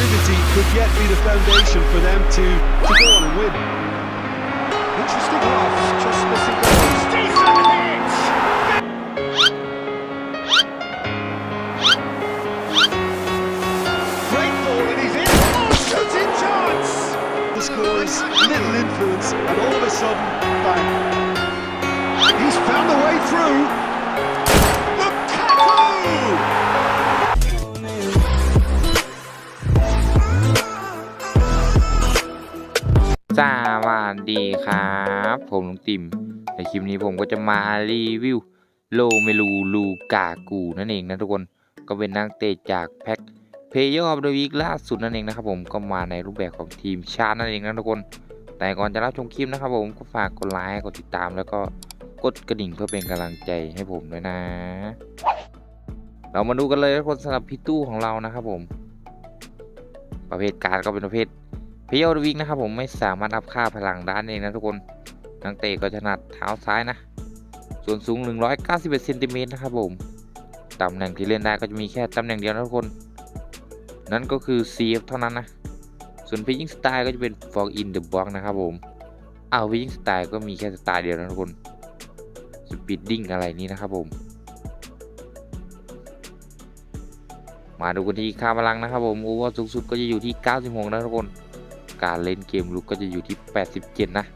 solidity could yet be the foundation for them to, to go on and win. Interesting pass, just missing goals. Decent hit! Great ball and he's in. Oh, shooting chance! The scores, little influence, and all of a sudden, bang. He's found a way through. สวัสดีครับ ผมลุงติมในคลิปนี้ผมก็จะมารีวิวโลเมลูลูกากูนั่นเองนะทุกคนก็เป็นนักเตะจากแพ็คเพย์ออฟเดอะวีคล่าสุดนั่นเองนะครับผมก็มาในรูปแบบของทีมชาตินั่นเองนะทุกคน แต่ก่อนจะรับชมคลิปนะครับผมก็ฝากกดไลค์กดติดตามแล้วก็กดกระดิ่งเพื่อเป็นกำลังใจให้ผมด้วยนะ เรามาดูกันเลยทุกคนสำหรับพี่ตู้ของเรานะครับผม ประเภทการก็เป็นประเภท พยอวิกนะครับผมไม่สามารถอัพค่าพลังด้านเองนะทุกคนนักเตะก็ถนัดเท้าซ้ายนะ ส่วนสูง 191เซนติเมตรนะครับผมตำแหน่งที่เล่นได้ก็จะมีแค่ตำแหน่งเดียวนะทุกคน นั่นก็คือ CF เท่านั้นนะ ส่วนพิยิงสไตล์ก็จะเป็น for in the box นะครับผมเอาพิยิงสไตล์ก็มีแค่สไตล์เดียวนะทุกคน speeding อะไรนี้นะครับผม มาดูกันที่ค่าพลังนะครับผมโอเวอร์สูงสุดก็จะอยู่ที่ 96 นะทุกคน การเล่นเกมลุกก็จะอยู่ที่ 87 นะ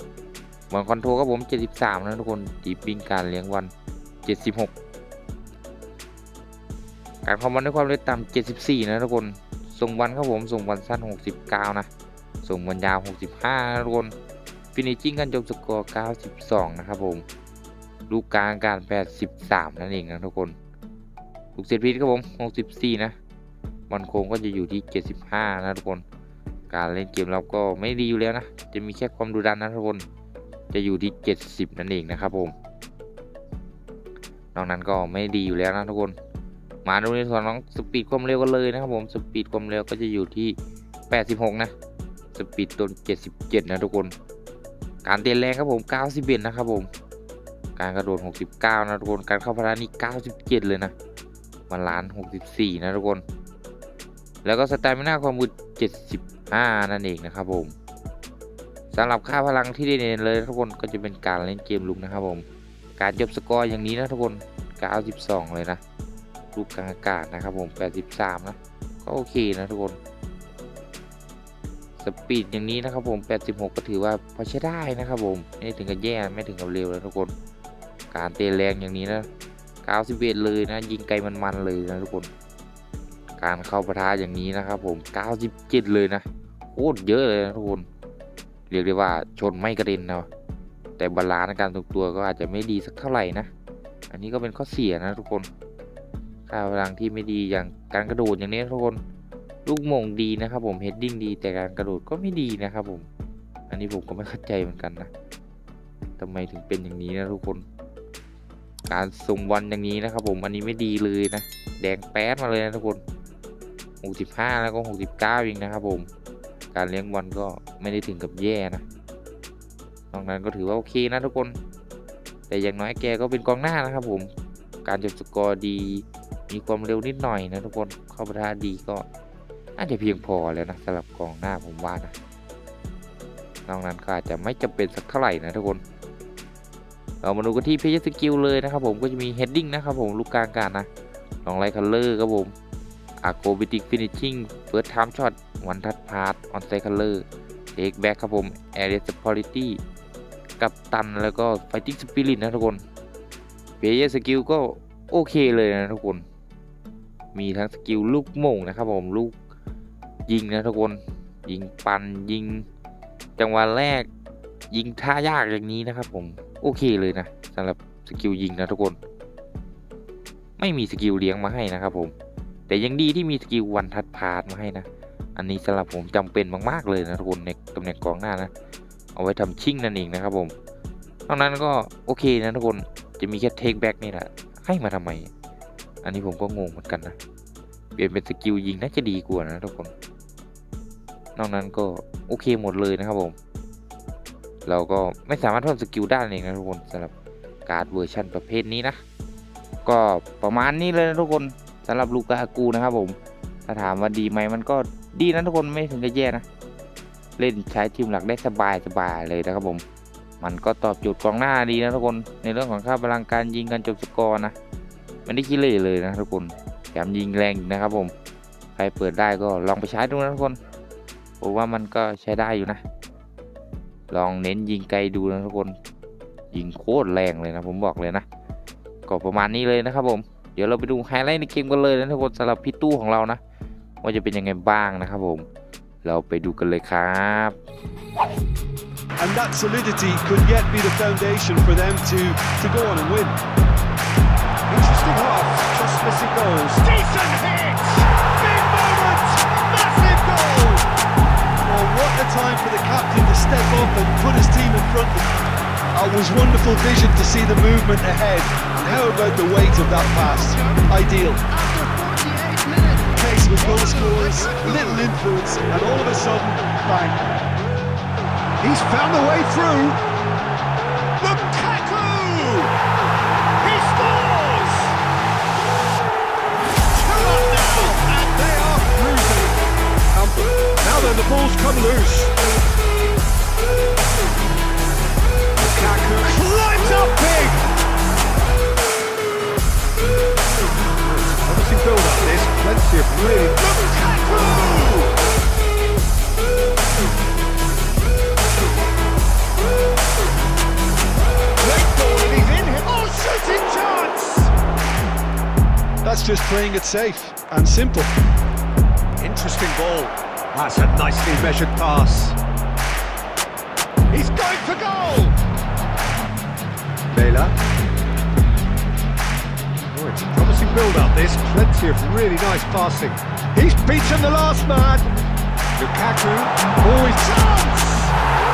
บอลคอนโทรลครับผม 73 นะทุกคนตีปิ้งการเลี้ยงวัน 76 การคอมบอลด้วยความเร็วต่ำ74 นะทุกคน ส่งบอลครับผม ส่งบอลสั้น 69 นะ ส่งบอลยาว 65 นะทุกคน ฟินิชชิ่งกันจบสกอร์ 92 นะครับผม ลูกกลางการ 83 นั่นเองนะทุกคนลูกเซตพีทครับผม 64 นะบอลโค้งก็จะอยู่ที่ 75 นะทุกคน การเล่นเกมเราก็ไม่ดีอยู่แล้วนะ จะมีแค่ความดุดันนะทุกคน จะอยู่ที่ 70 นั่นเองนะครับผม นอกนั้นก็ไม่ดีอยู่แล้วนะทุกคน มาดูในส่วนของสปีดความเร็วกันเลยนะครับผม สปีดความเร็วก็จะอยู่ที่ 86 นะ สปีดต้น77 นะทุกคน การเตียนแรงครับผม 91 นะครับผม การกระโดด 69 นะทุกคน การเข้าพลังนี่ 97 เลยนะมาล้าน 64 นะทุกคน แล้วก็สไตล์ไม่น่าความมืด75 นั่นเองนะครับผมสำหรับค่าพลังที่ได้เด่นเลยทุกคนก็จะเป็นการเล่นเกมลุกนะครับผม การจบสกอร์อย่างนี้นะทุกคน 92 เลยนะ ลูกกลางอากาศนะครับผม 83 นะ ก็โอเคนะทุกคน สปีดอย่างนี้นะครับผม 86 ก็ถือว่าพอใช้ได้นะครับผม ไม่ถึงกับแย่ไม่ถึงกับเร็วเลยทุกคน การเตะแรงอย่างนี้นะ 91 เลยนะ ยิงไกลมันๆเลยนะทุกคน การเข้าปะทะอย่างนี้นะครับ ผม 97 เลยนะโคตรเยอะเลยนะทุกคน เรียกได้ว่าชนไม่กระเด็นนะ แต่บาลานซ์การทรงตัวก็อาจจะไม่ดีสักเท่าไหร่นะ อันนี้ก็เป็นข้อเสียนะทุกคนค่าพลังที่ไม่ดีอย่างการกระโดดอย่างนี้ทุกคน ลูกมงดีนะครับ ผมเฮดดิ้งดี แต่การกระโดดก็ไม่ดีนะครับผม อันนี้ผมก็ไม่เข้าใจเหมือนกันนะทำไมถึงเป็นอย่างนี้นะทุกคน การส่งบอลอย่างนี้นะครับ ผมอันนี้ไม่ดีเลยนะ แดงแป๊ดมาเลยนะทุกคน 65 แล้วก็ 69เองนะครับผม การเลี้ยงบอลก็ไม่ได้ถึงกับแย่นะนอกนั้นก็ถือว่าโอเคนะทุกคน แต่อย่างน้อยแกก็เป็นกองหน้านะครับผม การจบสกอร์ดี มีความเร็วนิดหน่อยนะทุกคน เข้าประทาดีก็น่าจะเพียงพอแล้วนะสำหรับกองหน้าผมว่านะ นอกนั้นก็อาจจะไม่จำเป็นสักเท่าไหร่นะทุกคนเรามาดูกันที่เพจสกิลเลยนะครับผมก็จะมีเฮดดิ้งนะครับผมลูกกลางอากาศนะลองไลท์คัลเลอร์ครับผม อาโกบิติกฟินิชชิ่งเฟิร์สไทม์ช็อตวันทัดพาร์ตออนไซคัลเลอร์เอกแบ็กครับผมแอร์เรสพอลิตี้กับตันแล้วก็ไฟติ้งสปิริตนะทุกคนเพย์สกิลก็โอเคเลยนะทุกคน มีทั้งสกิลลูกโม่งนะครับผมลูกยิงนะทุกคน ยิงปันยิง จังหวะแรกยิงท่ายากอย่างนี้นะครับผมโอเคเลยนะสำหรับสกิลยิงนะทุกคน ไม่มีสกิลเลี้ยงมาให้นะครับผม แต่ยังดีที่มีสกิลวันทัดพาร์ทมาให้นะ อันนี้สำหรับผมจำเป็นมากๆเลยนะทุกคนในตำแหน่งกองหน้านะ เอาไว้ทำชิ่งนั่นเองนะครับผมนอกนั้นก็โอเคนะทุกคนจะมีแค่เทคแบ็กนี่แหละให้มาทำไม อันนี้ผมก็งงเหมือนกันนะ เปลี่ยนเป็นสกิลยิงน่าจะดีกว่านะทุกคน นอกนั้นก็โอเคหมดเลยนะครับผม เราก็ไม่สามารถเพิ่มสกิลได้เองนะทุกคนสำหรับการ์ดเวอร์ชันประเภทนี้นะ ก็ประมาณนี้เลยนะทุกคน สำหรับลูกากูนะครับผม ถ้าถามว่าดีไหมมันก็ดีนะทุกคนไม่ถึงกับแย่นะ เล่นใช้ทีมหลักได้สบายสบายเลยนะครับผม มันก็ตอบโจทย์กองหน้าดีนะทุกคน ในเรื่องของค่าพลังการยิงการจบสกอร์นะไม่ได้ขี้เหร่เลยนะทุกคนแถมยิงแรงนะครับผม ใครเปิดได้ก็ลองไปใช้ดูนะทุกคนผมว่ามันก็ใช้ได้อยู่นะ ลองเน้นยิงไกลดูนะทุกคน ยิงโคตรแรงเลยนะผมบอกเลยนะ ก็ประมาณนี้เลยนะครับผม เดี๋ยวเราไปดูไฮไลท์ในเกมกันเลยนะทุกคนสำหรับพี่ตู้ของเรานะ ว่าจะเป็นยังไงบ้างนะครับผม เราไปดูกันเลยครับ And that solidity could yet be the foundation for them to, to go on and win. Interesting half, just missing goals. Decent hit! Big moment! Massive goal! Well, what a time for the captain to step up and put his team in front. It was wonderful vision to see the movement ahead. And how about the weight of that pass? Ideal. Pace with goal scorers, little influence, and all of a sudden, bang. He's found the way through. He scores! Two up now, and they are now then, the ball's come loose. Just playing it safe and simple. Interesting ball. That's a nicely measured pass. He's going for goal! Vela. Oh, it's a promising build-up, this. Plenty of really nice passing. He's beaten the last man. Lukaku. Oh, his chance!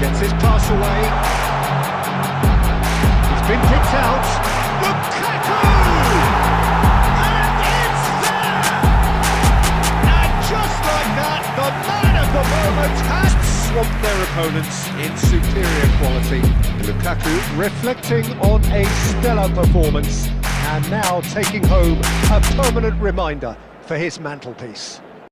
Gets his pass away. He's been picked out. Lukaku! And it's there! And just like that, the man of the moment has swamped their opponents in superior quality. Lukaku reflecting on a stellar performance and now taking home a permanent reminder for his mantelpiece.